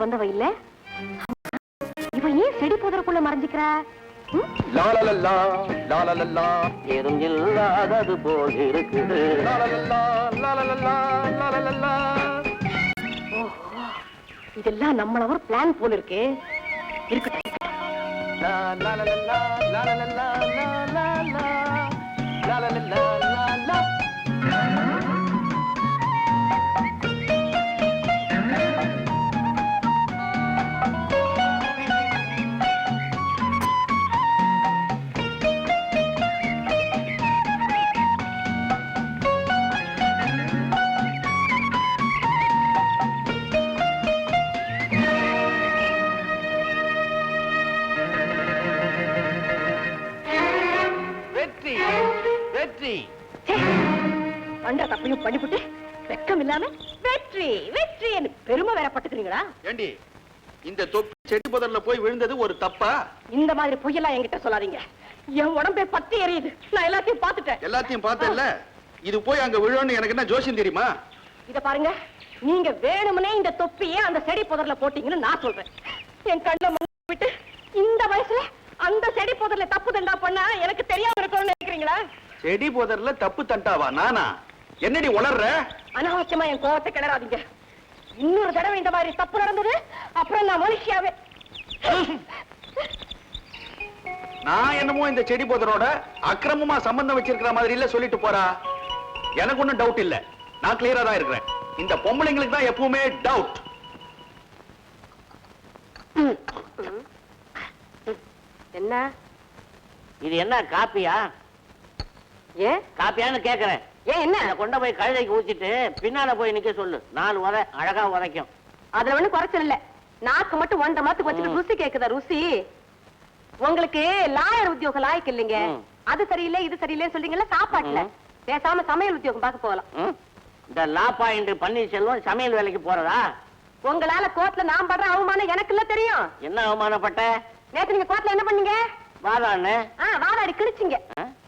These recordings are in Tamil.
வந்தவ இல்ல இவ ஏன் செடி புதருக்குள்ள மறைஞ்சிக்கிறா ஏதும் இல்லாதது போல் இருக்குது இதெல்லாம் நம்மள ஒரு பிளான் போல இருக்கே இருக்கட்டும். தப்பையும் பண்ணிவிட்டு வெக்கம் இல்லாம வெற்றி வெற்றி பெருமை வேற பட்டுக்கிறீங்களா? ஏண்டி இந்த தொப்பி செடி புதர்ல போய் விழுந்தது ஒரு தப்பா? இந்த மாதிரி பொய்யெல்லாம் என்கிட்ட சொல்லாதீங்க. என் உடம்பே பத்தி எரியுது. நான் எல்லாத்தையும் பார்த்துட்டேன். எல்லாத்தையும் பார்த்தேல்ல இது போய் அங்க விழுன்னு எனக்கு என்ன ஜோசியம் தெரியுமா? இத பாருங்க. நீங்க வேணும்னே இந்த தொப்பியை அந்த செடி புதர்ல போட்டீங்கன்னு நான் சொல்றேன். என் கண்ணை விட்டு இந்த வயசுல அந்த செடி புதர்ல தப்பு தண்டா பண்ணா எனக்கு தெரியாம இருக்கணும்னு நினைக்கிறீங்களா? செடி புதர்ல தப்பு தண்டாவா நானா? என்னடி உளர்ற அனாவசியமா என் கோவத்தை கிளறாதீங்க. இன்னொரு தடவை இந்த மாதிரி தப்பு நடந்தது அப்புறம் நான் மனுஷியாவே. நான் என்னமோ இந்த செடி புதரோட அக்கிரமமா சம்பந்தம் வச்சிருக்கிற மாதிரி இல்ல சொல்லிட்டு போறா. எனக்கு ஒண்ணும் டவுட் இல்ல. நான் கிளியரா தான் இருக்கிறேன். இந்த பொம்பளைங்களுக்கு தான் எப்பவுமே டவுட் என்ன? இது என்ன காப்பியா? ஏன்? காப்பியான்னு கேக்குறேன். ஏன் என்ன? கொண்டு போய் கழுதைக்கு ஊத்திட்டு பின்னால போய் நிக்க சொல்லு. நாலு உரை அழகா உரைக்கும் அதுல ஒண்ணும் குறைச்சல் இல்ல. நாக்கு மட்டும் ஒன்றரை மாத்துக்கு வச்சுட்டு. ருசி கேக்குதா ருசி? உங்களுக்கு லாயர் உத்தியோகம் லாய்க்கு இல்லைங்க. அது சரியில்லை இது சரியில்லைன்னு சொல்றீங்கல்ல சாப்பாட்டுல. பேசாம சமையல் உத்தியோகம் பார்க்க போகலாம்? இந்த லா பாயிண்ட் பன்னீர்செல்வம் சமையல் வேலைக்கு போறதா? உங்களால கோர்ட்ல நான் படுற அவமானம் எனக்கு இல்ல தெரியும். என்ன அவமானப்பட்ட? நேத்து நீங்க கோர்ட்ல என்ன பண்ணீங்க? வாதான்னு ஆ வாடாடி கிழிச்சிங்க?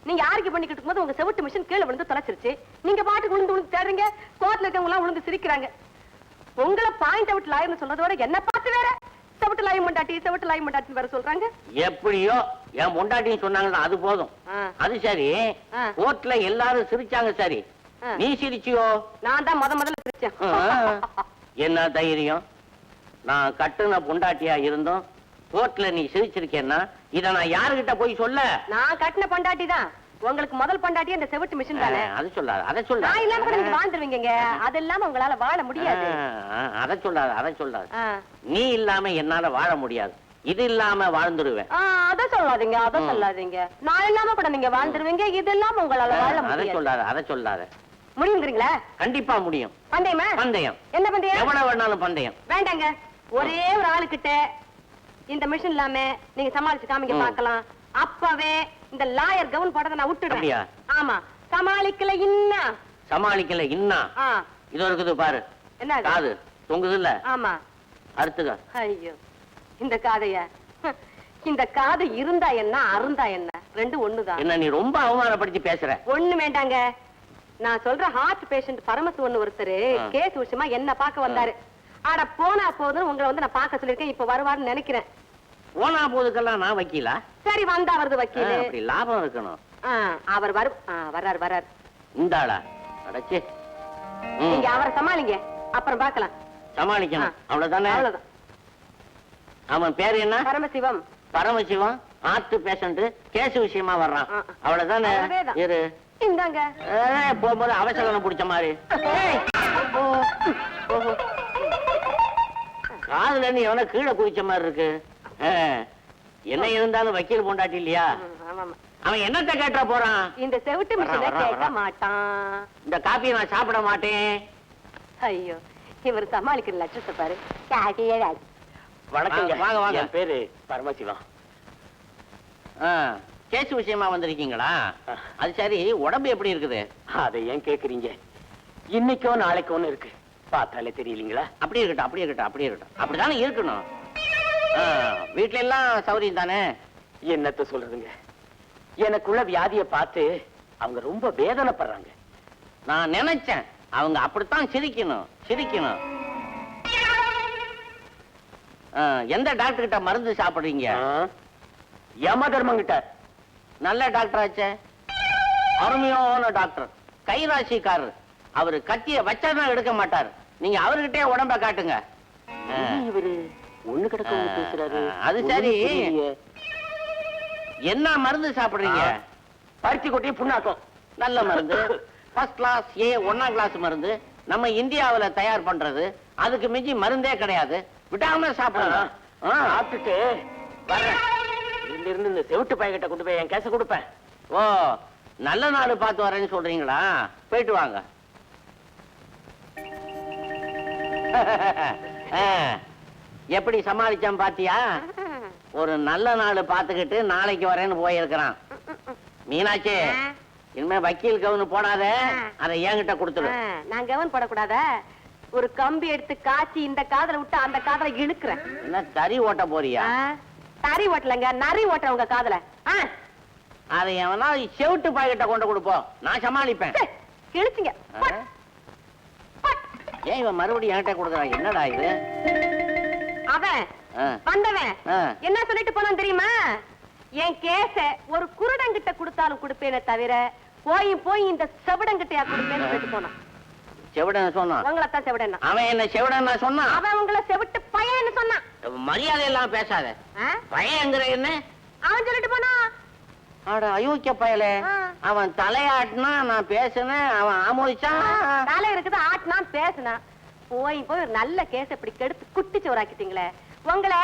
நீங்க ஆர்கியூ பண்ணிக்கிட்டு இருக்கும்போது உங்க செவிட்டு மிஷின் கீழே விழுந்து தொலைச்சிருச்சு? நீங்க பாட்டுக்கு விழுந்து விழுந்து தேடுறீங்க? கோர்ட்ல இருக்கவங்க எல்லாம் விழுந்து சிரிக்கிறாங்க. உங்களை பாயிண்ட் அவுட் லாயர்னு சொல்றத விட என்ன பார்த்து வேற? செவிட்டு லாயம் மண்டாட்டி செவிட்டு லாயம் மண்டாட்டின்னு வேற சொல்றாங்க? எப்படியோ என் பொண்டாட்டின்னு சொன்னாங்களா அது போதும். அது சரி. கோர்ட்ல எல்லாரும் சிரிச்சாங்க சரி. நீ சிரிச்சியோ? நான் தான் முத முதல்ல சிரிச்சேன். என்ன தைரியம்? நான் கட்டுன பொண்டாட்டியா இருந்தோம் கோர்ட்ல நீ சிரிச்சிருக்கேன்னா இத நான் யாருகிட்ட போய் சொல்ல? நான் கட்டின பொண்டாட்டி தான். உங்களுக்கு முதல் பொண்டாட்டி அந்த செவிட்டு மிஷின் தானே? அது சொல்லாத அதை நான் இல்லாம கூட நீங்க சொல்லாத வாழ்ந்துருவீங்க அது இல்லாம உங்களால வாழ முடியாது. அதை சொல்லாத அதை சொல்லாத. நீ இல்லாம என்னால வாழ முடியாது. இது இல்லாம வாழ்ந்துருவேன். அத சொல்லாதீங்க அத. சொல்லாதீங்க. நான் இல்லாம கூட நீங்க வாழ்ந்துருவீங்க இது இல்லாம உங்களால வாழ அதை முடியாது. சொல்லாத அதை சொல்லாத. முடியுங்கிறீங்களா? கண்டிப்பா முடியும். பந்தயமா? பந்தயம். என்ன பந்தயம்? எவ்வளவு வேணாலும் பந்தயம். வேண்டாங்க. ஒரே ஒரு ஆளுகிட்ட இந்த மிஷின் இல்லாம நீங்க சமாளிச்சு காமிங்க ம். பார்க்கலாம். அப்பவே இந்த லாயர் கவுன் போட்டதை நான் விட்டுடுறேன்? ஆமா. சமாளிக்கல இன்ன? சமாளிக்கல இன்னா? இது இருக்குது பாரு. என்ன? காது. தொங்குது இல்ல ஆமா. அடுத்துக்க ஐயோ. இந்த காதைய. இந்த காது இருந்தா என்ன அருந்தா என்ன? ரெண்டு ஒண்ணுதான். என்ன நீ ரொம்ப அவமானப்படுத்தி பேசுற? ஒண்ணு வேண்டாங்க. நான் சொல்ற ஹார்ட் பேஷண்ட் பரமசிவன் ஒருத்தர் ஆ. கேஸ் விஷயமா என்ன பார்க்க வந்தாரு. ஆட போனா போதும் உங்களை வந்து நான் பார்க்க சொல்லிருக்கேன் இப்ப வருவாருன்னு நினைக்கிறேன். போனா போதுக்கெல்லாம் நான் வக்கீலா? சரி வந்தா வருது வக்கீலு. அப்படி லாபம் இருக்கணும். அவர் வரு வர்றாரு வர்றாரு. இந்த ஆளா? அடைச்சி. நீங்க அவரை சமாளிங்க. அப்புறம் பார்க்கலாம். சமாளிக்கணும். அவ்வளவுதானே? அவ்வளவுதான். அவன் பேரு என்ன? Paramasivam. Paramasivam? Heart patient case விஷயமா வர்றான். அவ்வளவுதானே. இரு. இந்தாங்க. போகும்போது அவசரம் பிடிச்ச மாதிரி. ஓஹோ. காதுல இருந்து எவனோ கீழே குதிச்ச மாதிரி இருக்கு. என்ன இருந்தாலும் வக்கீல் பொண்டாட்டி இல்லையா. அவன் என்னத்த கேட்ட போறான்? இந்த செவிட்டு கேட்க. மாட்டான். இந்த காப்பியை நான் சாப்பிட மாட்டேன். ஐயோ இவர் சமாளிக்கிற லட்சத்தை பாரு. வணக்கங்க. வாங்க வாங்க என் பேரு பரமசிவம். கேஸ் விஷயமா வந்திருக்கீங்களா? அது சரி உடம்பு எப்படி இருக்குது? அதை ஏன் கேக்குறீங்க? இன்னைக்கோ நாளைக்கோன்னு இருக்கு. பார்த்தாலே தெரியலீங்களா? அப்படி இருக்கட்டும் அப்படி இருக்கட்டும் அப்படி இருக்கட்டும். அப்படிதானே இருக்கணும்? ஆ, வீட்ல எல்லாம் சௌரியம் தானே? என்னத்த சொல்றதுங்க? எனக்குள்ள வியாதியை பார்த்து அவங்க ரொம்ப வேதனைப்படுறாங்க. நான் நினைச்சேன் அவங்க அப்படித்தான் சிரிக்கணும் சிரிக்கணும். எந்த டாக்டர் கிட்ட மருந்து சாப்பிடுறீங்க? யம தர்மங்கிட்ட நல்ல டாக்டர் ஆச்சே அருமையான டாக்டர். கைராசிக்காரர். அவரு கத்திய வச்சாதான் எடுக்க மாட்டார். நீங்க அவர்கிட்டயே உடம்ப காட்டுங்க. இவரு? ஒண்ணு கிடக்க பேசுறாரு. அது சரி. என்ன மருந்து சாப்பிடுறீங்க. பருத்தி கொட்டி புண்ணாக்கம். நல்ல மருந்து. ஃபர்ஸ்ட் கிளாஸ் ஏ ஒன்னாம் கிளாஸ் மருந்து. நம்ம இந்தியாவுல தயார் பண்றது. அதுக்கு மிஞ்சி மருந்தே கிடையாது. விடாம சாப்பிடுங்க. ஆ. சாப்பிட்டுட்டு வர்றேன் இதுல இருந்து இந்த செவிட்டு பையன்கிட்ட கொண்டு போய் என் கேச கொடுப்பேன். ஓ நல்ல நாள் பார்த்து வரேன்னு சொல்றீங்களா? போயிட்டு வாங்க. எப்படி சமாளிச்சான் பாத்தியா? ஒரு நல்ல நாள் பார்த்துக்கிட்டு நாளைக்கு வரேன்னு போயிருக்கிறான். மீனாட்சி இனிமே வக்கீல் கவுனு போடாத அதை என்கிட்ட கொடுத்துடு. ஆ, நான் கவன் போடக்கூடாத? ஒரு கம்பி எடுத்து காய்ச்சி இந்த காதுல விட்டு அந்த காதுல இழுக்கிறேன். என்ன தறி ஓட்ட போறியா? தறி ஓட்டலங்க நரி ஓட்டுறேன் உங்க காதுல. அதை எவனா செவிட்டு பாய்கிட்ட கொண்டு கொடுப்போம் நான் சமாளிப்பேன். கிழிச்சிங்க. ஏன் இவன் மறுபடியும் என்கிட்ட கொடுக்குறான்? என்னடா இது? அவன். வந்தவன். என்ன சொல்லிட்டு போனான் தெரியுமா? என் கேச ஒரு குருடங்கிட்ட கொடுத்தாலும் கொடுப்பேனே தவிர போய் போய் இந்த செவிடங்கிட்டயா கொடுப்பேன்னு சொல்லிட்டு போனான். செவிடன் சொன்னான். உங்களை தான் செவிடன்னா. அவன் என்ன செவிடன் சொன்னான்? அவன் உங்களை செவிட்டு பையன்னு சொன்னான். மரியாதை எல்லாம் பேசாத? பையங்கிற என்ன? அவன் சொல்லிட்டு போனா அட அயோக்கிய பயலே. அவன் தலையாட்டினா நான் பேசினேன் அவன் ஆமோதிச்சான். தலை இருக்குது ஆட்டினா பேசுனா போய் போய் ஒரு நல்ல கேஸ் இப்படி கெடுத்து குட்டி சோறாக்கிட்டீங்களே. உங்களை.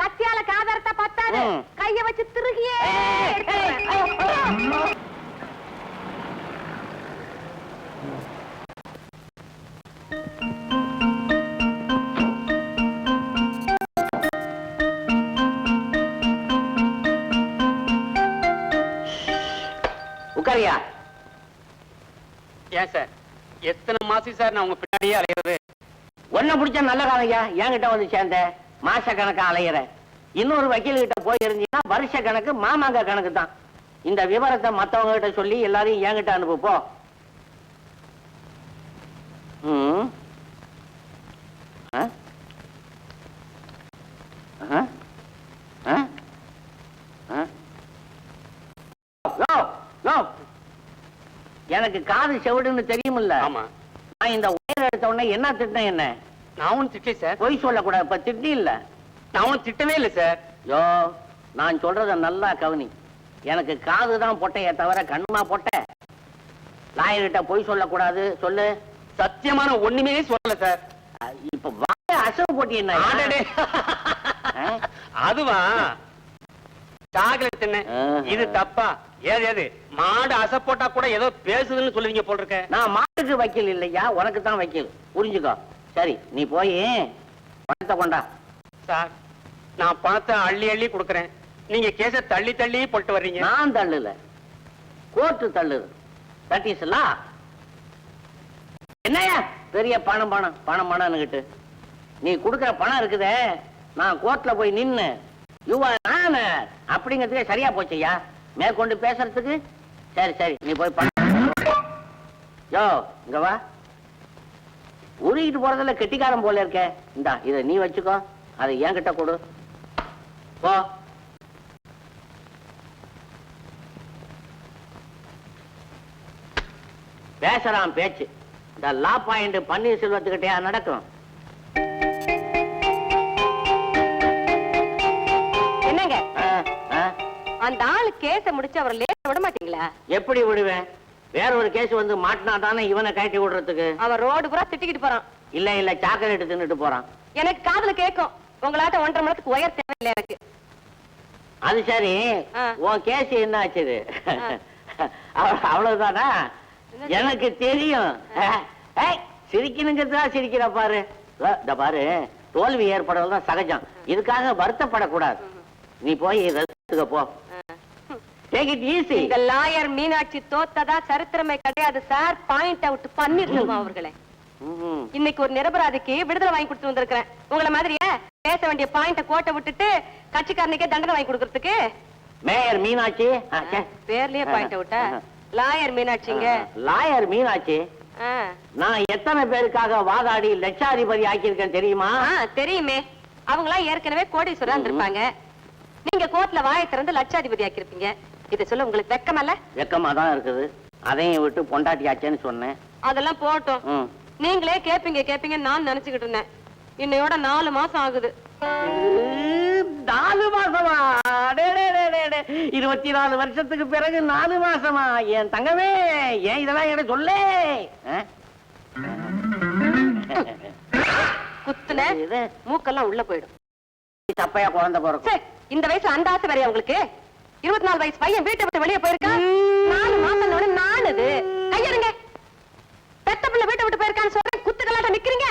கத்தியால காதரத்தை பத்தாது. கைய வச்சு திருகியே உட்காரியா ஏன் சார்? எத்தனை மாசம் சார் நான் உங்க பின்னாடியே அலையிறது? ஒன்ன பிடிச்ச நல்ல காலையா என்கிட்ட வந்து சேர்ந்த மாச கணக்கா அலையிற. இன்னொரு வக்கீல் கிட்ட போய் இருந்தீங்கன்னா வருஷ கணக்கு மாமாங்க கணக்கு தான். இந்த விவரத்தை மத்தவங்க கிட்ட சொல்லி எல்லாரையும் என்கிட்ட அனுப்பு போ. ம். ஆ? ஆ? ஆ? யோ, யோ. எனக்கு காது செவிடுன்னு தெரியுமில்ல. ஆமா. நான் இந்த உயர் எடுத்த உடனே என்ன திட்டம் என்ன? நான் திட்டல சார். பொய் சொல்லக்கூடாது. இப்ப திட்டி இல்ல. நான் ஒன்னும் திட்டவே இல்லை சார். யோ நான் சொல்றத நல்லா கவனி. எனக்கு காது தான் பொட்டையே தவிர கண்ணுமா பொட்டை. லாயர்கிட்ட பொய் சொல்லக்கூடாது. சொல்லு. சத்தியமான ஒண்ணுமே சொல்லல சார். இப்ப வாய அசவு போட்டி என்ன? அதுவா? சாகல தின்ன. இது தப்பா. ஏது ஏது? மாடு அசை போட்டா கூட ஏதோ பேசுதுன்னு சொல்லுவீங்க போல் இருக்க நான் மாட்டுக்கு வக்கீல் இல்லையா? உனக்கு தான் வக்கீல். புரிஞ்சுக்கோ. சரி நீ போய் பணத்தை கொண்டா. சார் நான் பணத்தை அள்ளி அள்ளி கொடுக்கறேன். நீங்க கேஸ தள்ளி தள்ளி போட்டு வர்றீங்க. நான் தள்ளுல. கோர்ட்டு தள்ளுது. தட் இஸ் லா என்னையா பெரிய பணம் பணம் பணம் பணம்னுகிட்டு. நீ கொடுக்குற பணம் இருக்குதே. நான் கோர்ட்ல போய் நின்னு யூ ஆர் அப்படிங்கிறதுக்கே சரியா போச்சுயா மேற்கொண்டு பேசுறதுக்கு? சரி சரி நீ போய் யோ இங்க வா. உருகிட்டு போறதுல கெட்டிக்காரன் போல இருக்க. இந்தா இதை நீ வச்சுக்கோ. அதை என்கிட்ட கொடு. போ. பேசுறான் பேச்சு. இந்த லா பாயிண்ட் பன்னீர்செல்வத்துக்கிட்டயா நடக்கும்? ஆ, அந்த ஆளு கேஸ முடிச்சு அவர் லேட் விட மாட்டீங்களா எப்படி விடுவேன்? வேற ஒரு கேஸ் வந்து மாட்டினா தானே இவனை கழட்டி விடுறதுக்கு? அவன் ரோடு பூரா திட்டிக்கிட்டு போறான். இல்ல இல்ல சாக்லேட் தின்னுட்டு போறான். எனக்கு காதுல கேட்கும். உங்களாட்ட ஒன்றரை மணி நேரத்துக்கு உயர் தேவையில்லை எனக்கு. அது சரி. உன் கேஸ் என்ன ஆச்சுது ஆ. அவ- அவ்வளவுதானா? எனக்கு தெரியும். சிரிக்கணுங்கிறதா சிரிக்கிற பாரு? பாரு. தோல்வி ஏற்படுறதுதான் சகஜம். இதுக்காக வருத்தப்படக்கூடாது. நீ போய் ரெஸ்ட்டுக்கு போ. டேக் இட் ஈஸி இந்த லாயர் மீனாட்சி தோத்ததா சரித்திரமே கிடையாது சார் பாயிண்ட் அவுட் பண்ணிருக்கோம் அவர்களை? இன்னைக்கு ஒரு நிரபராதிக்கு விடுதலை வாங்கி கொடுத்து வந்திருக்கிறேன். உங்களை மாதிரியே பேச வேண்டிய பாயிண்ட கோட்டை விட்டுட்டு கட்சிக்காரனுக்கே தண்டனை வாங்கி கொடுக்கறதுக்கு? மேயர் மீனாட்சி. பேர்லயே பாயிண்ட் அவுட்டா. லாயர் மீனாட்சிங்க. லாயர் மீனாட்சி. நான் எத்தனை பேருக்காக வாதாடி லட்சாதிபதி ஆக்கியிருக்கேன் தெரியுமா? தெரியுமே. அவங்களாம் ஏற்கனவே கோடீஸ்வரா இருந்திருப்பாங்க. நீங்க கோர்ட்ல வாயை திறந்து லட்சாதிபதி ஆக்கிருப்பீங்க இத சொல்ல உங்களுக்கு வெக்கமல்ல? வெக்கமா தான் இருக்குது. அதையும் விட்டு பொண்டாட்டியாச்சேன்னு சொன்னேன். அதெல்லாம் போட்டோம். ம். நீங்களே கேப்பீங்க கேப்பீங்க நான் நினைச்சுக்கிட்டு இருந்தேன். இன்னையோட நாலு மாசம் ஆகுது. நாலு மாசமா? டே, டே, டே, டே, டே. இருபத்தி நாலு வருஷத்துக்கு பிறகு நாலு மாசமா? என் தங்கமே ஏன் இதெல்லாம் என்கிட்ட சொல்லே? ஆ? குத்துன இது மூக்கெல்லாம் உள்ள போயிடும். தப்பையா குழந்தை பிறக்கும். சே, இந்த வயசு அந்த ஆசை வேறையா உங்களுக்கு? இருபத்தி நாலு வயசு பையன் வீட்டை விட்டு வெளியே போயிருக்கான் நாலு மாசம் நானுது. கையெடுங்க பெத்த பிள்ளை வீட்டை விட்டு போயிருக்கான்னு சொல்றேன். குத்துக்கலாட்ட நிக்கிறீங்க.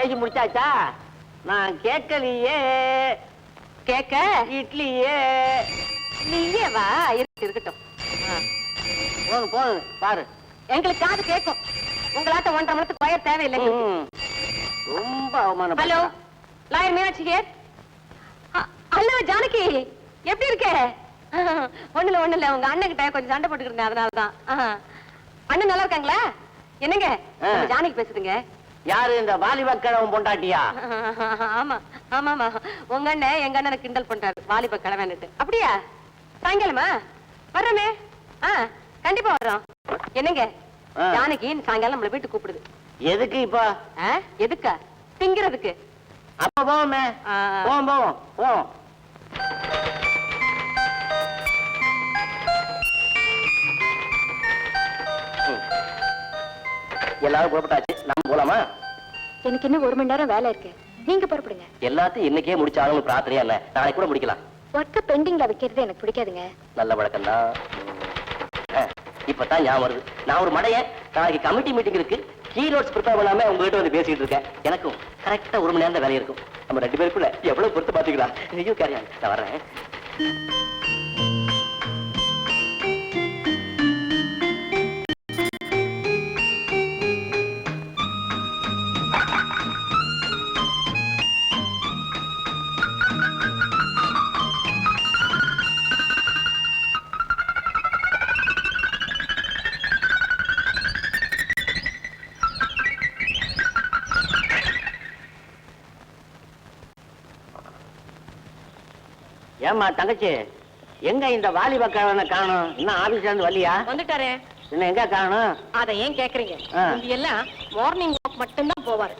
பேசி முடிச்சாச்சா? நான் கேட்கலையே. கேக்க இட்லியே. நீயே வா இருக்கு இருக்கட்டும். போங்க போங்க பாரு. எங்களுக்கு காது கேட்கும். உங்களாட்ட ஒன்றரை மணத்துக்கு கொயர் தேவையில்லை. ரொம்ப அவமானம் hello lawyer Meenakshi here hello Janaki எப்படி இருக்க? ஒண்ணுல ஒண்ணுல உங்க அண்ணன் கிட்ட கொஞ்சம் சண்டை போட்டுக்கிட்டு இருந்தேன் அதனாலதான். அண்ணன் நல்லா இருக்காங்களா? என்னங்க? ஜானகி பேசுதுங்க. யாரு இந்த வாலிப கிழவன் பொண்டாட்டியா? ஆமா ஆமா ஆமா உங்க அண்ணன் எங்க அண்ணனை கிண்டல் பண்றாரு வாலிப கிழவன்னுட்டு. அப்படியா? சாயங்காலமா? வர்றோமே. ஆ கண்டிப்பா வர்றோம். என்னங்க. ஜானகி சாயங்காலம் நம்மள வீட்டுக்கு கூப்பிடுது. எதுக்கு இப்போ? எதுக்கா? திங்கிறதுக்கு. அப்ப போவோமே. போவோம் போவோம் போவோம். எல்லாரும் புறப்பட்டாச்சு. போலாமா எனக்கு இன்னும் ஒரு மணி நேரம் வேலை இருக்கு. நீங்க புறப்படுங்க. எல்லாத்தையும் இன்னைக்கே முடிச்சாலும் பிரார்த்தனையா இல்ல நாளைக்கு கூட முடிக்கலாம். ஒர்க்க பெண்டிங்ல வைக்கிறது எனக்கு பிடிக்காதுங்க. நல்ல வழக்கம் தான் இப்பதான் ஞாபகம் வருது. நான் ஒரு மடைய நாளைக்கு கமிட்டி மீட்டிங் இருக்கு. கீ நோட்ஸ் ப்ரிப்பேர் பண்ணாம உங்ககிட்ட வந்து பேசிட்டு இருக்கேன். எனக்கும் கரெக்டா ஒரு மணி நேரம் வேலை இருக்கும். நம்ம ரெண்டு பேருக்குள்ள எவ்வளவு பொறுத்து பாத்துக்கலாம் ஐயோ கேரியா நான் வர்றேன். ஏமா தங்கச்சி எங்க இந்த வாலிப கிழவனை காணும் இன்னும் ஆபீஸ்ல இருந்து வரலையா? வந்துட்டாரே. இன்னும் எங்க காணும் அத ஏன் கேக்குறீங்க? எல்லாம் மார்னிங் வாக் மட்டும் தான் போவாரு.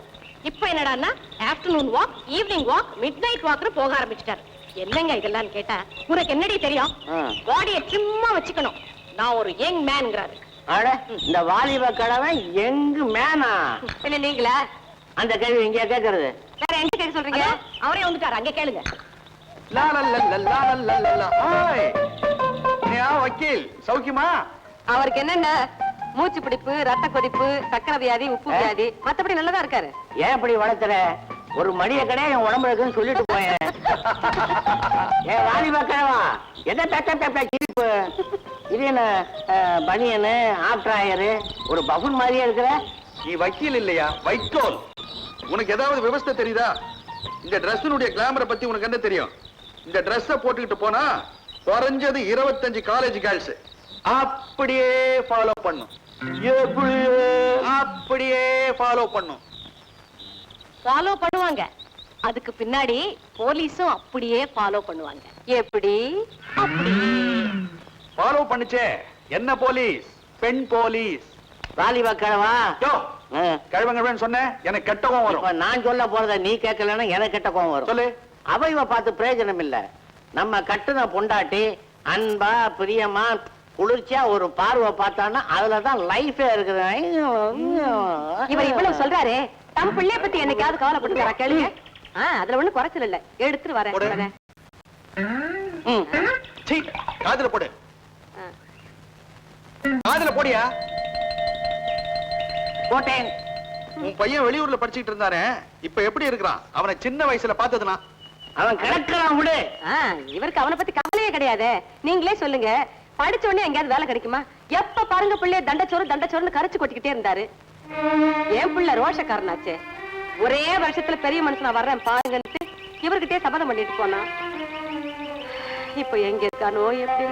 இப்ப என்னடான்னா afternoon walk evening walk midnight வாக்னு போக ஆரம்பிச்சிட்டாரு. என்னங்க இதெல்லாம் கேட்டா? உனக்கு என்னடி தெரியும். பாடிய சும்மா வச்சுக்கணும். நான் ஒரு யங் மேன்ங்கிறாரு அட இந்த வாலிப கிழவன் எங்கு மேனா என்ன நீங்களா? அந்த கேள்வி இங்க கேக்குறது? வேற என்ன கேட்க சொல்றீங்க? அவரே வந்துட்டாரு அங்க கேளுங்க. வக்கீல்? சௌக்கியமா? அவருக்கு என்னென்ன? மூச்சு பிடிப்பு ரத்த கொதிப்பு சக்கரை வியாதி உப்பு? வியாதி. மத்தபடி நல்லதா இருக்காரு. ஏன் இப்படி வளர்த்துற? ஒரு மடிய கடை என் உடம்புல இருக்குன்னு சொல்லிட்டு போயேன். ஏன் வாலிப கிழவா என்ன பெட்ட பெட்ட சிரிப்பு இது என்ன பனியனு ஆப்ட்ராயரு? ஒரு பஃபுன் மாதிரியே இருக்கிற? நீ வக்கீல் இல்லையா? வைக்கோல். உனக்கு ஏதாவது விவஸ்தை தெரியுதா? இந்த டிரெஸ்னுடைய கிளாமரை பத்தி உனக்கு என்ன தெரியும்? இந்த Dress-அ போட்டுக்கிட்டு போனா குறைஞ்சது இருபத்தஞ்சு காலேஜ் கேர்ள்ஸ் அப்படியே ஃபாலோ பண்ணும். எப்படியே அப்படியே ஃபாலோ பண்ணும். ஃபாலோ பண்ணுவாங்க. அதுக்கு பின்னாடி போலீஸும் அப்படியே ஃபாலோ பண்ணுவாங்க. எப்படி? அப்படியே ஃபாலோ பண்ணுச்சே. என்ன போலீஸ்? பெண் போலீஸ். வாலிப கிழவா யோ அஹ், கழுவங்க சொன்ன எனக்கு கெட்டவும் இப்ப வரும். நான் சொல்ல போறத நீ கேட்கலன்னா எனக்கு கெட்ட கோவம் வரும். சொல்லு. அவ இவ பார்த்து பிரயோஜனம் இல்ல நம்ம கட்டுன பொண்டாட்டி அன்பா பிரியமா குளிர்ச்சியா ஒரு பார்வை பார்த்தான்னா அதுலதான் லைஃபே இருக்குது. இவர் இவ்வளவு சொல்றாரு. தம் பிள்ளைய பத்தி என்னைக்காவது கவலைப்பட்டுக்கிறா கேளுங்க அதுல ஒண்ணு குறைச்சல் இல்ல. எடுத்துட்டு வரேன் காதுல போடு. காதுல போடியா? போட்டேன். உன் பையன் வெளியூர்ல படிச்சுட்டு இருந்தானே. இப்ப எப்படி இருக்கிறான்? அவனை சின்ன வயசுல பார்த்ததுனா. அவன் கிடக்கிறான் விடு இவருக்கு அவனை பத்தி கவலையே கிடையாது. நீங்களே சொல்லுங்க. படிச்ச உடனே எங்கேயாவது வேலை கிடைக்குமா? எப்ப பாருங்க பிள்ளைய தண்டச்சோறு தண்டச்சோறுன்னு கரைச்சு கொட்டிக்கிட்டே இருந்தாரு. என் பிள்ளை ரோஷக்காரனாச்சே. ஒரே வருஷத்துல பெரிய மனுஷனா வர்றேன் பாருங்கன்ட்டு இவர்கிட்டயே சபதம் பண்ணிட்டு போனா. இப்ப எங்க இருக்கானோ எப்படி